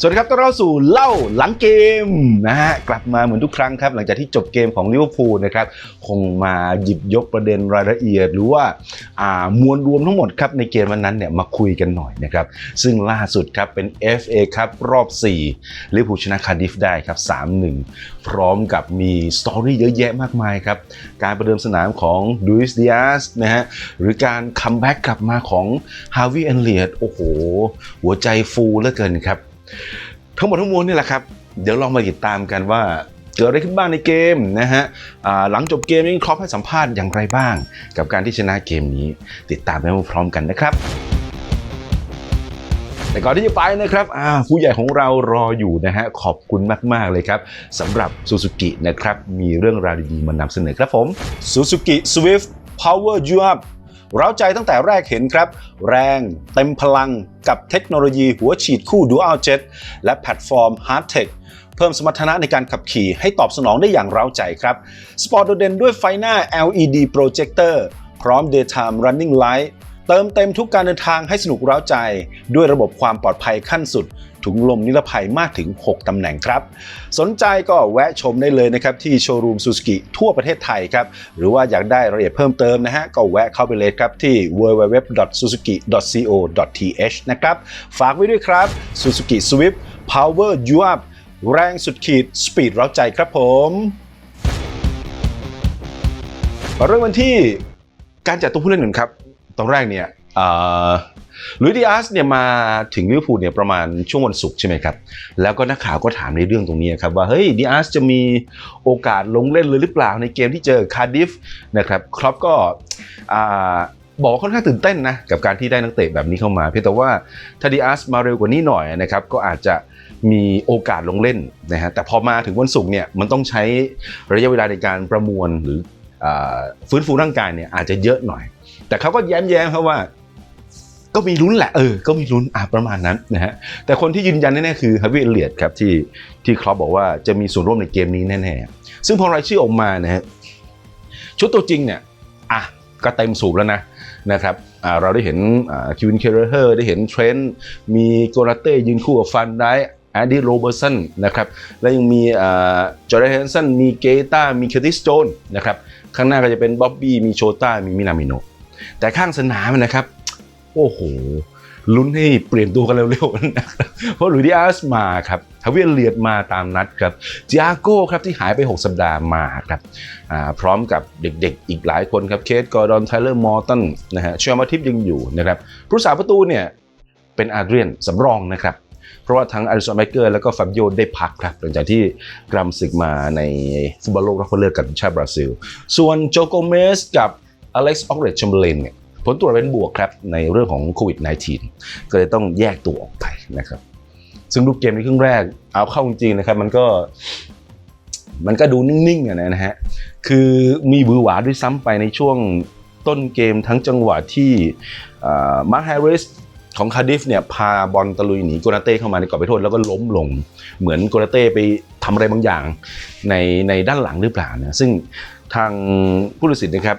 สวัสดีครับต้อนรับสู่เล่าหลังเกมนะฮะกลับมาเหมือนทุกครั้งครับ หลังจากที่จบเกมของลิเวอร์พูลนะครับคงมาหยิบยกประเด็นรายละเอียด หรือว่าอ่ามวลรวมทั้งหมดครับในเกมวันนั้นเนี่ยมาคุยกันหน่อยนะครับซึ่งล่าสุดครับเป็น FA ครับรอบ4ลิเวอร์พูลชนะคาร์ดิฟได้ครับ 3-1 พร้อมกับมีสตอรี่เยอะแยะมากมายครับการประเดิมสนามของดูอิสเดียสนะฮะหรือการคัมแบ็กกลับมาของฮาวิเอนเลียดโอ้โหหัวใจฟูเหลือเกินครับ ทั้งหมดทั้งมวลนี่แหละครับ เดี๋ยวลองมาติดตามกันว่าเกิดอะไรขึ้นบ้างในเกมนะฮะหลังจบเกมนี้ครอปให้สัมภาษณ์อย่างไรบ้าง กับการที่ชนะเกมนี้ติดตามไปพร้อมกันนะครับ แต่ก่อนที่จะไปนะครับผู้ใหญ่ของเรารออยู่นะฮะขอบคุณมาก ๆ เลยครับสำหรับ Suzuki นะครับมีเรื่องราวดี ๆ มานำเสนอครับผม Suzuki Swift Power You Up เร้าใจตั้งแต่แรกเห็นครับ แรงเต็มพลังกับเทคโนโลยีหัวฉีดคู่ Dual Jet และแพลตฟอร์ม Hard Tech เพิ่มสมรรถนะในการขับขี่ให้ตอบสนองได้อย่างเร้าใจครับ สปอร์ตโดดเด่นด้วยไฟหน้า LED Projector พร้อม Daytime Running Light เติมเต็มทุกการเดินทางให้สนุกเร้าใจ ด้วยระบบความปลอดภัยขั้นสุด ถุงลมนิรภัยมากถึง 6 ตำแหน่งครับ สนใจก็แวะชมได้เลยนะครับ ที่โชว์รูมซูซูกิทั่วประเทศไทยครับ หรือว่าอยากได้รายละเอียดเพิ่มเติมนะฮะ ก็แวะเข้าไปเลยครับ ที่ www.suzuki.co.th นะครับ ฝากไว้ด้วยครับ Suzuki Swift Power You Up แรงสุดขีดสปีดเร้าใจครับผมมาเริ่มกันที่การจัดตัวผู้เล่นก่อนครับ ตอนแรกเนี่ยลุยดิอาสเนี่ยมาถึงลิเวอร์พูลเนี่ยประมาณช่วงวันศุกร์ใช่ไหมครับ แล้วก็นักข่าวก็ถามในเรื่องตรงนี้ครับว่า เฮ้ยดิอาสจะมีโอกาสลงเล่นเลยหรือเปล่าในเกมที่เจอคาร์ดิฟนะครับครอปก็บอกว่าค่อนข้างตื่นเต้นนะ กับการที่ได้นักเตะแบบนี้เข้ามา เพียงแต่ว่าถ้าดิอาสมาเร็วกว่านี้หน่อยนะครับก็อาจจะมีโอกาสลงเล่นนะฮะแต่พอมาถึงวันศุกร์เนี่ยมันต้องใช้ระยะเวลาในการประมวลหรืออฟื้นฟูร่างกายเนี่ยอาจจะเยอะหน่อย แต่เขาก็แย้มๆครับว่า ก็มีลุ้นแหละเออ ก็มีลุ้นอะประมาณนั้นนะฮะแต่คนที่ยืนยันแน่ๆคือฮาวิเอเลียดครับที่ที่ครอปบอกว่าจะมีส่วนร่วมในเกมนี้แน่ๆซึ่งพอรายชื่อออกมานะฮะชุดตัวจริงเนี่ยอะก็เต็มสูบแล้วนะนะครับเราได้เห็นคิวินเคเรเฮอร์ได้เห็นเทรนต์มีโกลาเต้ยืนคู่กับฟันได้แอนดี้โรเบอร์สันนะครับแล้วยังมีจอร์แดนเฮนสันมีเกตามีเคอร์ติสโจนนะครับข้างหน้าก็จะเป็นบ๊อบบี้มีโชต้ามีมินามิโน แต่ข้างสนามนะครับ โอ้โหลุ้นให้เปลี่ยนตัวกันเร็วๆนะครับเพราะหลุยส์ดิอาสมาครับทาเวียนเลียดมาตามนัดครับจิอาโก้ครับที่หายไป 6 สัปดาห์มาครับพร้อมกับเด็กๆ อีกหลายคนครับเคสกอร์ดอนไทเลอร์มอร์ตันนะฮะเชอร์มาทิปยังอยู่นะครับผู้สาประตูเนี่ยเป็นอาเดรียนสำรองนะครับเพราะว่าทั้งอาริสันไมเกอร์แล้วก็ฟาบิโยได้พักครับหลังจากที่กรำศึกมาในฟุตบอลโลกรอบคัดเลือกกับทีมชาติบราซิล ส่วนโจโกเมสกับ อเล็กซ์ออกเรดแชมเบอร์เลนเนี่ยผลตรวจเป็นบวกครับในเรื่องของโควิด -19 ก็เลยต้องแยกตัวออกไปนะครับซึ่งลูกเกมในครึ่งแรกเอาเข้าจริงนะครับ มันก็ มันก็ดูนิ่งๆอะนะฮะคือมีบือหวาด้วยซ้ำไปในช่วงต้นเกมทั้งจังหวะที่มาร์คแฮร์ริสของคาดิฟเนี่ยพาบอลตะลุยหนีโกนาเต้เข้ามาในกรอบไปโทษแล้วก็ล้มลง เหมือนโกนาเต้ไป ทำอะไรบางอย่างในในด้านหลังหรือเปล่านะซึ่งทางผู้ตัดสินนะครับ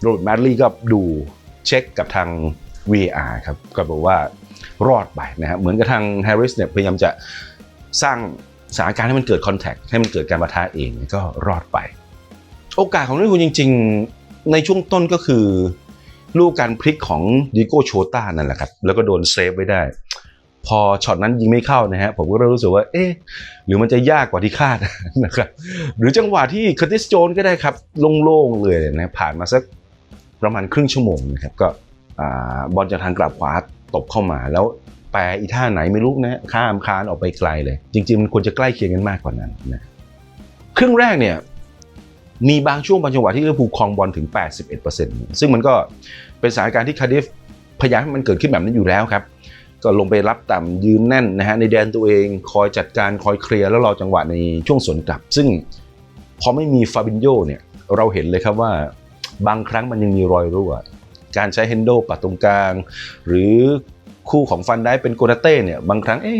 โรเบิร์ตแมดลี่ก็ดูเช็คกับทาง VAR ครับก็บอกว่ารอดไปนะฮะเหมือนกับทางแฮร์ริสเนี่ยพยายามจะสร้างสถานการณ์ให้มันเกิดคอนแทคให้มันเกิดการประทะเองก็รอดไป โอกาสของลิเวอร์พูลจริง ๆ ในช่วงต้นก็คือ ลูกการพลิกของดิโก้โชต้านั่นแหละครับ แล้วก็โดนเซฟไว้ได้ พอช็อตนั้นยิงไม่เข้านะฮะผมก็เริ่มรู้สึกว่าเอ๊ะหรือมันจะยากกว่าที่คาดนะครับหรือจังหวะที่คอร์ติสโจนก็ได้ครับโล่งๆเลยนะผ่านมาสักประมาณครึ่งชั่วโมงนะครับก็บอลจากทางกลับขวาตบเข้ามาแล้วแปรอีท่าไหนไม่รู้นะข้ามคานออกไปไกลเลย จริงๆมันควรจะใกล้เคียงกันมากกว่านั้นนะครึ่งแรกเนี่ยมีบางช่วงบางจังหวะที่ลิเวอร์พูลครองบอลถึง 81%ซึ่งมันก็เป็นสถานการณ์ที่คาดิฟพยายามให้มันเกิดขึ้นแบบนั้นอยู่แล้วครับ ก็ลงไปรับต่ำยืนแน่นนะฮะในแดนตัวเองคอยจัดการคอยเคลียร์แล้วรอจังหวะในช่วงสวนกลับ ซึ่งพอไม่มีฟาบินโยเนี่ยเราเห็นเลยครับว่าบางครั้งมันยังมีรอยรั่ว การใช้เฮนโดปัดตรงกลาง หรือคู่ของฟันได้เป็นโกนาเต้เนี่ยบางครั้งเอ๊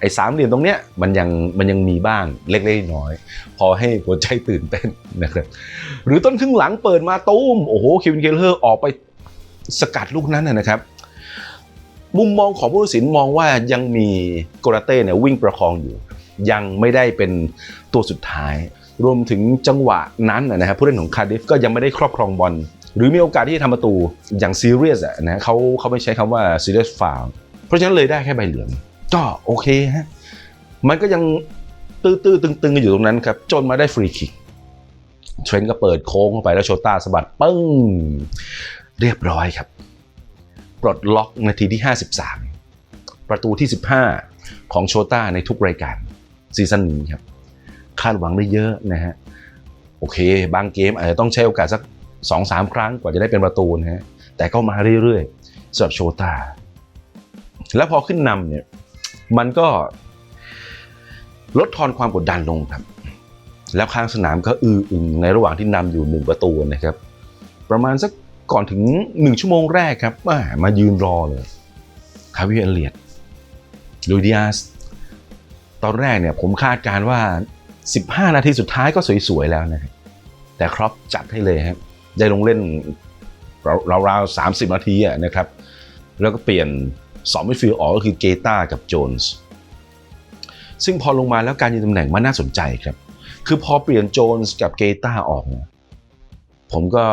ไอ้สามเหลี่ยมตรงเนี้ยมันยังมันยังมีบ้างเล็กๆน้อย พอให้หัวใจตื่นเต้นนะครับหรือต้นครึ่งหลังเปิดมาตุ้มโอ้โหคิวินเคลเลอร์ออกไปสกัดลูกนั้นนะครับ มุมมองของผู้ตัดสินมองว่ายังมีโกราเต้เนี่ยวิ่งประคองอยู่ ยังไม่ได้เป็นตัวสุดท้าย รวมถึงจังหวะนั้นนะนะครับผู้เล่นของคาร์ดิฟก็ยังไม่ได้ครอบครองบอลหรือมีโอกาสที่จะทำประตูอย่างซีเรียสอะนะเขาเขาไม่ใช้คำว่า serious foul เพราะฉะนั้นเลยได้แค่ใบเหลืองก็โอเคฮะมันก็ยังตื้อๆตึงๆอยู่ตรงนั้นครับ จนมาได้ฟรีคิกเทรนต์ก็เปิดโค้งเข้าไปแล้วโชต้าสะบัดปึ้ง เรียบร้อยครับ ปลดล็อกนาทีที่ 53 ประตูที่ 15 ของโชต้าในทุกรายการซีซั่นนี้ครับ คาดหวังได้เยอะนะฮะ โอเค บางเกมอาจจะต้องใช้โอกาสสัก 2-3 ครั้งกว่าจะได้เป็นประตูนะฮะ แต่ก็มาเรื่อยๆสำหรับโชต้าแล้วพอขึ้นนำเนี่ย มันก็ลดทอนความกดดันลงครับ แล้วข้างสนามก็อืออึงในระหว่างที่นำอยู่หนึ่งประตูนะครับ ประมาณสัก ก่อนถึงหนึ่งชั่วโมงแรกครับม่มายืนรอเลยคาวิเอเลียดลูดิอาสตอนแรกเนี่ยผมคาดการว่า 15 นาทีสุดท้ายก็สวย ๆ แล้วนะครับแต่ครอปจัดให้เลยครับได้ลงเล่นราวๆ30นาทีนะครับ แล้วก็เปลี่ยนสองมิดฟิลด์ออกก็คือเกตากับโจนส์ซึ่งพอลงมาแล้วการยืนตำแหน่งมันน่าสนใจครับ คือพอเปลี่ยนโจนส์กับเกตาออกเนี่ยผมก็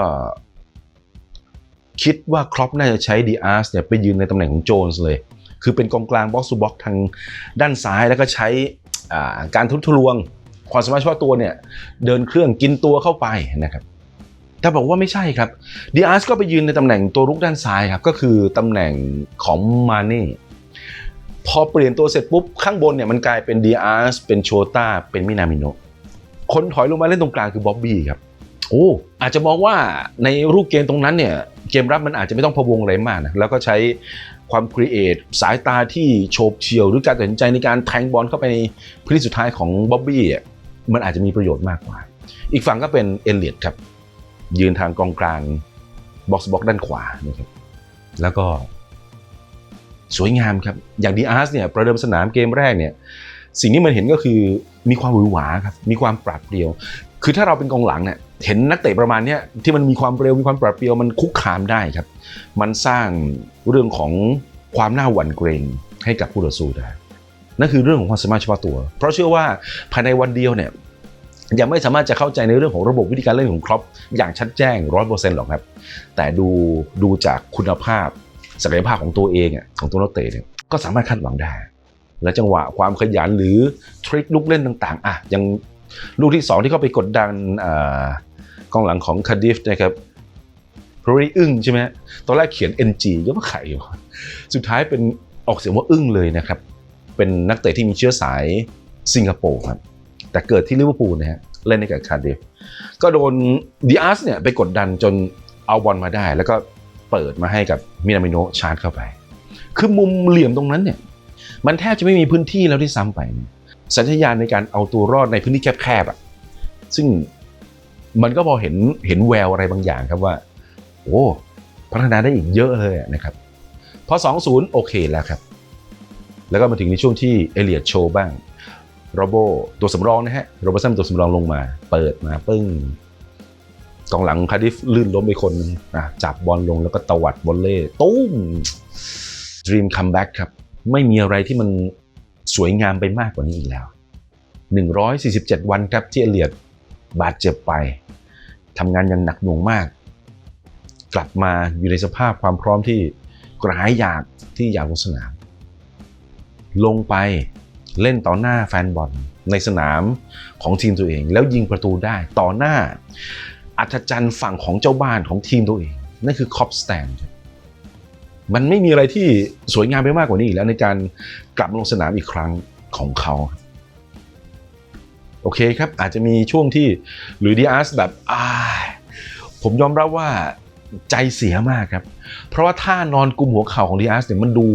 คิดว่าครอปน่าจะใช้ดีอาร์สเนี่ยไปยืนในตำแหน่งของโจนส์เลย คือเป็นกองกลางบ็อกซ์ูบ็อกทางด้านซ้ายแล้วก็ใช้การทุบทะลวง ความสามารถเฉพาะตัวเนี่ยเดินเครื่องกินตัวเข้าไปนะครับแต่บอกว่าไม่ใช่ครับดีอาร์สก็ไปยืนในตำแหน่งตัวรุกด้านซ้ายครับก็คือตำแหน่งของมาเน่พอเปลี่ยนตัวเสร็จปุ๊บ ข้างบนเนี่ยมันกลายเป็นดีอาร์สเป็นโชต้าเป็นมินามิโนคนถอยลงมาเล่นตรงกลางคือบ๊อบบี้ครับโอ้อาจจะมองว่าในรูปเกมตรงนั้นเนี่ย เกมรับมันอาจจะไม่ต้องพะวงอะไรมากนะแล้วก็ใช้ความครีเอทสายตาที่โฉบเฉี่ยว หรือการตัดสินใจในการแทงบอลเข้าไปในพื้นที่สุดท้ายของบ๊อบบี้มันอาจจะมีประโยชน์มากกว่า อีกฝั่งก็เป็นเอเลียดครับ ยืนทางกองกลางบ็อกซ์บ็อกด้านขวานะครับแล้วก็สวยงามครับ อย่างดีอาร์สเนี่ยประเดิมสนามเกมแรกเนี่ยสิ่งที่มันเห็นก็คือมีความหวือหวาครับมีความปราดเปรียว คือถ้าเราเป็นกองหลังเนี่ย เห็นนักเตะประมาณนี้ที่มันมีความเร็วมีความปราดเปรียวมันคุกคามได้ครับ มันสร้างเรื่องของความน่าหวั่นเกรงให้กับผู้ต่อสู้ได้นั่นคือเรื่องของความสามารถเฉพาะตัว เพราะเชื่อว่าภายในวันเดียวเนี่ยยังไม่สามารถจะเข้าใจในเรื่องของระบบวิธีการเล่นของครอปอย่างชัดแจ้งร้อยเปอร์เซ็นต์หรอกครับ แต่ดูดูจากคุณภาพศักยภาพของตัวเองอะของตัวนักเตะเนี่ยก็สามารถคาดหวังได้ และจังหวะความขยันหรือทริคลูกเล่นต่างๆอะยังลูกที่ 2 ที่เข้าไปกดดันอ่า กองหลังของคาดิฟนะครับพรีอึ้งใช่ไหมตอนแรกเขียน NG ก็ว่าไข่อยู่สุดท้ายเป็นออกเสียงว่าอึ้งเลยนะครับ เป็นนักเตะที่มีเชื้อสายสิงคโปร์ครับ แต่เกิดที่ลิเวอร์พูลนะฮะ เล่นในกับคาร์ดิฟ ก็โดนดิอาร์สเนี่ยไปกดดันจนเอาบอลมาได้ แล้วก็เปิดมาให้กับมินามิโนะชาร์จเข้าไป คือมุมเหลี่ยมตรงนั้นเนี่ย มันแทบจะไม่มีพื้นที่แล้วที่ซ้ำไป สัญญาณในการเอาตัวรอดในพื้นที่แคบๆอะ ซึ่ง มันก็พอเห็นเห็นแววอะไรบางอย่างครับว่าโอ้พัฒนาได้อีกเยอะเลยนะครับ พอ 2-0 โอเคแล้วครับ แล้วก็มาถึงในช่วงที่เอเลียดโชว์บ้างโรโบตัวสำรองนะฮะโรเบอร์สันตัวสำรองลงมา เปิดมาปึ้งกองหลังคาร์ดิฟลื่นล้มไปคนนึงอะจับบอลลงแล้วก็ตวัดบอลเล่ตุ้ม Dream Comeback ครับ ไม่มีอะไรที่มันสวยงามไปมากกว่านี้อีกแล้ว 147 วันครับที่เอเลียดบาดเจ็บไป ทำงานอย่างหนักหน่วงมาก กลับมาอยู่ในสภาพความพร้อมที่กระหายอยากที่อยากลงสนาม ลงไปเล่นต่อหน้าแฟนบอลในสนามของทีมตัวเอง แล้วยิงประตูได้ต่อหน้า อัศจรรย์ฝั่งของเจ้าบ้านของทีมตัวเอง นั่นคือคอปสแตนมันไม่มีอะไรที่สวยงามไปมากกว่านี้อีกแล้วในการกลับมาลงสนามอีกครั้งของเขา โอเคครับ อาจจะมีช่วงที่หรือดีอาร์สแบบอ่าผมยอมรับว่าใจเสียมากครับ เพราะว่าท่านอนกุมหัวเข่าของดีอาร์สเนี่ยมันดู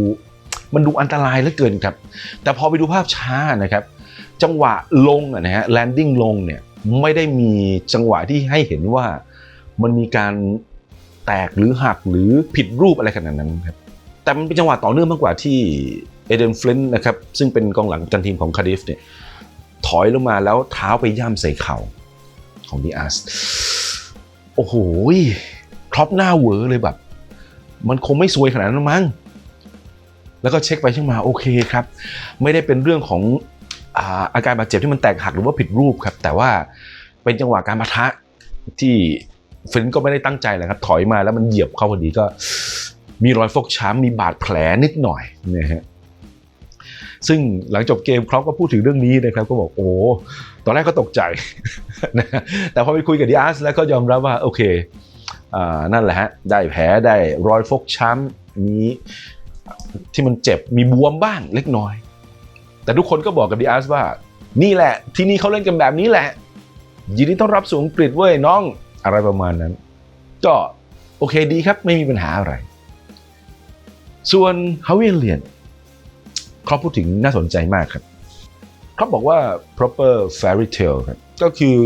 มันดูอันตรายเหลือเกินครับ แต่พอไปดูภาพช้านะครับ จังหวะลงนะฮะแลนดิ้งลงเนี่ยไม่ได้มีจังหวะที่ให้เห็นว่ามันมีการแตกหรือหักหรือผิดรูปอะไรขนาดนั้นครับแต่มันเป็นจังหวะต่อเนื่องมากกว่าที่เอเดนฟลินนะครับซึ่งเป็นกองหลังกันทีมของคาดิฟเนี่ย ถอยลงมาแล้วเท้าไปย่ำใส่เข่าของดีอาร์สโอ้โหครอปหน้าเวอเลยแบบ มันคงไม่ซวยขนาดนั้นมั้งแล้วก็เช็คไปเช็คมาโอเคครับ ไม่ได้เป็นเรื่องของอาอาการบาดเจ็บที่มันแตกหักหรือว่าผิดรูปครับ แต่ว่าเป็นจังหวะการปะทะที่ฟรนก็ไม่ได้ตั้งใจแหละครับ ถอยมาแล้วมันเหยียบเข้าพอดีก็ มีรอยฟกช้ำมีบาดแผลนิดหน่อยนะฮะ ซึ่งหลังจบเกมเขาก็พูดถึงเรื่องนี้นะครับก็บอกโอ้ตอนแรกก็ตกใจนะแต่พอไปคุยกับดิอาร์สแล้วก็ยอมรับว่าโอเคอนั่นแหละฮะได้แผลได้รอยฟกช้ำมีที่มันเจ็บมีบวมบ้างเล็กน้อย แต่ทุกคนก็บอกกับดิอาร์สว่า นี่แหละ ที่นี่เขาเล่นกันแบบนี้แหละ ยินดีต้อนรับสู่อังกฤษเว้ยน้องอะไรประมาณนั้น ก็โอเคดีครับไม่มีปัญหาอะไร ส่วนฮาวิเลียน เขาพูดถึงน่าสนใจมากครับเขาบอกว่า proper fairy tale ครับก็คือ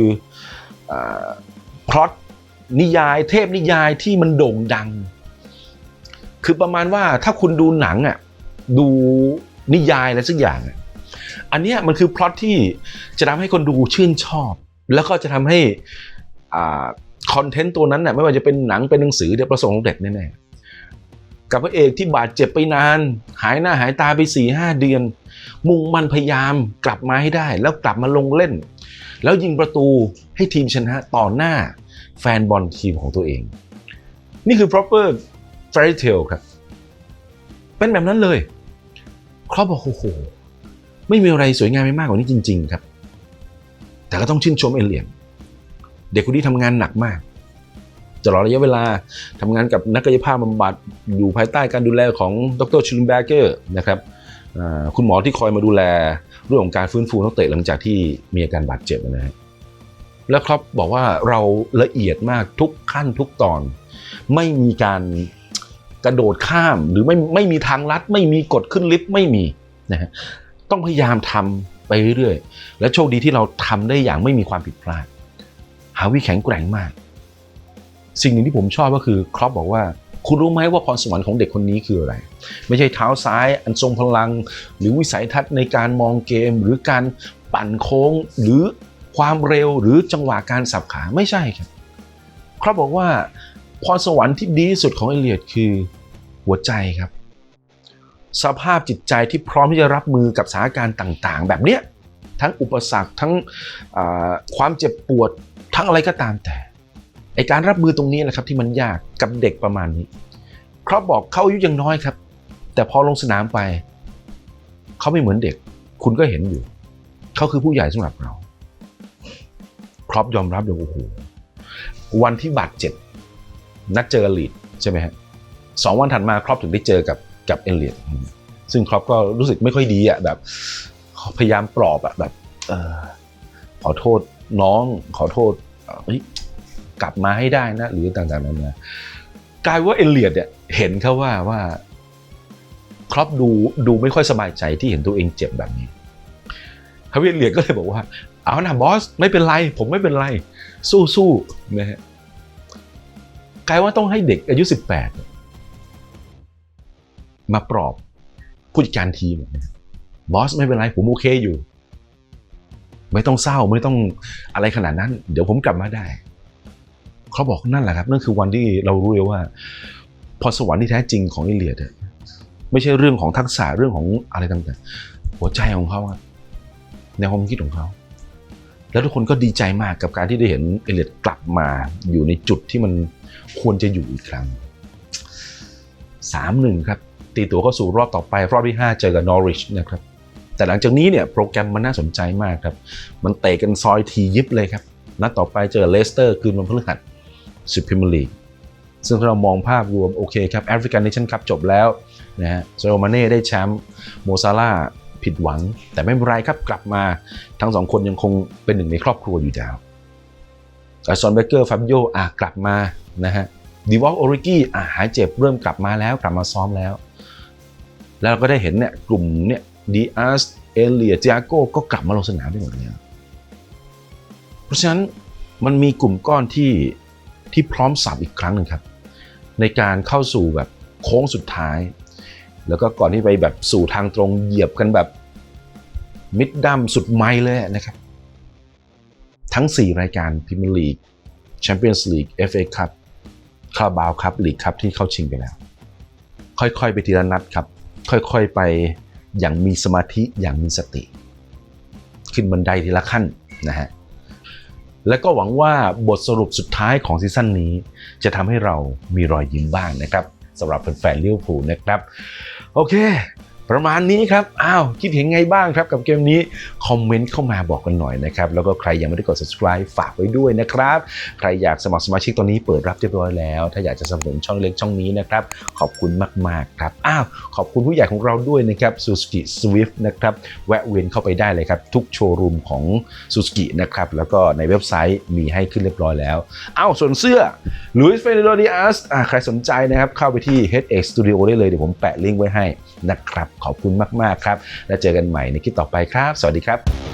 พล็อตนิยายเทพนิยายที่มันโด่งดัง คือประมาณว่าถ้าคุณดูหนังอะดูนิยายอะไรสักอย่างอะอันนี้มันคือพล็อตที่จะทำให้คนดูชื่นชอบ แล้วก็จะทำให้คอนเทนต์ตัวนั้นน่ะไม่ว่าจะเป็นหนังเป็นหนังสือเดี๋ยวประสบความสำเร็จแน่ๆ กับพระเอกที่บาดเจ็บไปนาน หายหน้าหายตาไป4ี่ห้าเดือน มุ่งมันพยายามกลับมาให้ได้ แล้วกลับมาลงเล่น แล้วยิงประตูให้ทีมชนะต่อหน้าแฟนบอลทีมของตัวเอง นี่คือ proper fairy tale ครับ เป็นแบบนั้นเลยครอบบอกโอ้โหไม่มีอะไรสวยงามไปมากกว่านี้จริง ๆ ครับ แต่ก็ต้องชื่นชมเอเลียน เด็กคนนี้ทำงานหนักมาก ตลอดระยะเวลาทำงานกับนักกายภาพบำบัดอยู่ภายใต้การดูแลของดรชิลแบเกอร์นะครับคุณหมอที่คอยมาดูแลเรื่องของการฟื้นฟูนักเตะหลังจากที่มีอาการบาดเจ็บนะฮะแล้วครับบอกว่าเราละเอียดมากทุกขั้นทุกตอน ไม่มีการกระโดดข้ามหรือไม่ไม่มีทางลัด ไม่มีกดขึ้นลิฟต์ไม่มีนะฮะต้องพยายามทำไปเรื่อยๆ และโชคดีที่เราทำได้อย่างไม่มีความผิดพลาด หาวิแข็งแกร่งมาก สิ่งหนึ่งที่ผมชอบก็คือครอปบอกว่า คุณรู้ไหมว่าพรสวรรค์ของเด็กคนนี้คืออะไร ไม่ใช่เท้าซ้ายอันทรงพลัง หรือวิสัยทัศน์ในการมองเกม หรือการปั่นโค้งหรือความเร็วหรือจังหวะการสับขาไม่ใช่ครับครอปบอกว่าพรสวรรค์ที่ดีที่สุดของเอเลียดคือหัวใจครับ สภาพจิตใจที่พร้อมที่จะรับมือกับสถานการณ์ต่างๆ แบบเนี้ยทั้งอุปสรรคทั้งความเจ็บปวดทั้งอะไรก็ตามแต่ อการรับมือตรงนี้แหละครับที่มันยากกับเด็กประมาณนี้ครอบบอกเขาอายุยังน้อยครับ แต่พอลงสนามไป เขาไม่เหมือนเด็ก คุณก็เห็นอยู่ เขาคือผู้ใหญ่สำหรับเราครอบยอมรับเลยโอ้โหวันที่บาดเจ็บนัดเจอลีดใช่ไหมฮะสองวันถัดมาครอปถึงได้เจอกับกับเอเลียดซึ่งครอปก็รู้สึกไม่ค่อยดีอะแบบพยายามปลอบอะแบบออขอโทษน้องขอโทษ กลับมาให้ได้นะ หรือต่างๆนั้นนะกลายว่าเอเลียดเนี่ยเห็นเขาว่าว่าครอปดูดูไม่ค่อยสบายใจที่เห็นตัวเองเจ็บแบบนี้ฮาวิเอเลียดก็เลยบอกว่า เอานะบอสไม่เป็นไร ผมไม่เป็นไร สู้ๆนะฮะกลายว่าต้องให้เด็กอายุ 18 มาปลอบผู้จัดการทีมบอสไม่เป็นไร ผมโอเคอยู่ ไม่ต้องเศร้าไม่ต้องอะไรขนาดนั้น เดี๋ยวผมกลับมาได้ เขาบอกนั่นแหละครับนั่นคือวันที่เรารู้เลยว่า พอสวรรค์ที่แท้จริงของเอเลียดไม่ใช่เรื่องของทักษะเรื่องของอะไรต่างๆ หัวใจของเขาในความคิดของเขา แล้วทุกคนก็ดีใจมากกับการที่ได้เห็นเอเลียดกลับมาอยู่ในจุดที่มันควรจะอยู่อีกครั้ง3-1ครับ ตีตัวเข้าสู่รอบต่อไป รอบที่ 5 เจอกับนอริชนะครับ แต่หลังจากนี้เนี่ยโปรแกรมมันน่าสนใจมากครับ มันเตะกันซอยทียิบเลยครับ นัดต่อไปเจอเลสเตอร์คืนวันพฤหัส สุดพิมลีกซึ่งถ้าเรามองภาพรวมโอเคครับแอฟริกันเนชั่นคัพจบแล้วนะฮะโซโลมาเน่ได้แชมป์โมซาร่าผิดหวัง แต่ไม่เป็นไรครับกลับมาทั้งสองคนยังคงเป็นหนึ่งในครอบครัวอยู่แล้วแต่ซอนเบเกอร์ฟาบิโยอะกลับมานะฮะดีวอลโอริกี้อ่าหายเจ็บเริ่มกลับมาแล้วกลับมาซ้อมแล้ว แล้วเราก็ได้เห็นเนี่ยกลุ่มเนี่ยดีอาร์สเอเลียจิอาโก้ก็กลับมาลงสนามได้หมดเลยเพราะฉะนั้นมันมีกลุ่มก้อนที่ ที่พร้อมสับอีกครั้งหนึ่งครับ ในการเข้าสู่แบบโค้งสุดท้าย แล้วก็ก่อนที่ไปแบบสู่ทางตรงเหยียบกันแบบมิดดัมสุดไม้เลยนะครับ ทั้ง 4 รายการพรีเมียร์ลีกแชมเปี้ยนส์ลีกเอฟเอคัพคาบาวครับลีกครับที่เข้าชิงไปแล้ว ค่อยๆ ไปทีละนัดครับ ค่อยๆ ไปอย่างมีสมาธิอย่างมีสติ ขึ้นบันไดทีละขั้นนะฮะ และก็หวังว่าบทสรุปสุดท้ายของซีซั่นนี้ จะทำให้เรามีรอยยิ้มบ้างนะครับสำหรับแฟนๆลิเวอร์พูลนะครับ โอเค ประมาณนี้ครับ อ้าว คิดเห็นไงบ้างครับกับเกมนี้ คอมเมนต์เข้ามาบอกกันหน่อยนะครับ แล้วก็ใครยังไม่ได้กด subscribe ฝากไว้ด้วยนะครับ ใครอยากสมัครสมาชิกตอนนี้เปิดรับเรียบร้อยแล้ว ถ้าอยากจะสนับสนุนช่องเล็กช่องนี้นะครับ ขอบคุณมากๆครับ อ้าว ขอบคุณผู้ใหญ่ของเราด้วยนะครับ Suzuki Swift นะครับ แวะเวียนเข้าไปได้เลยครับ ทุกโชว์รูมของ Suzuki นะครับ แล้วก็ในเว็บไซต์มีให้ขึ้นเรียบร้อยแล้ว อ้าว ส่วนเสื้อลุยส์เฟเนโรดิอัสใครสนใจนะครับ เข้าไปที่ HX Studio ได้เลย เดี๋ยวผมแปะลิงก์ไว้ให้ นะครับ ขอบคุณมากๆครับ แล้วเจอกันใหม่ในคลิปต่อไปครับ สวัสดีครับ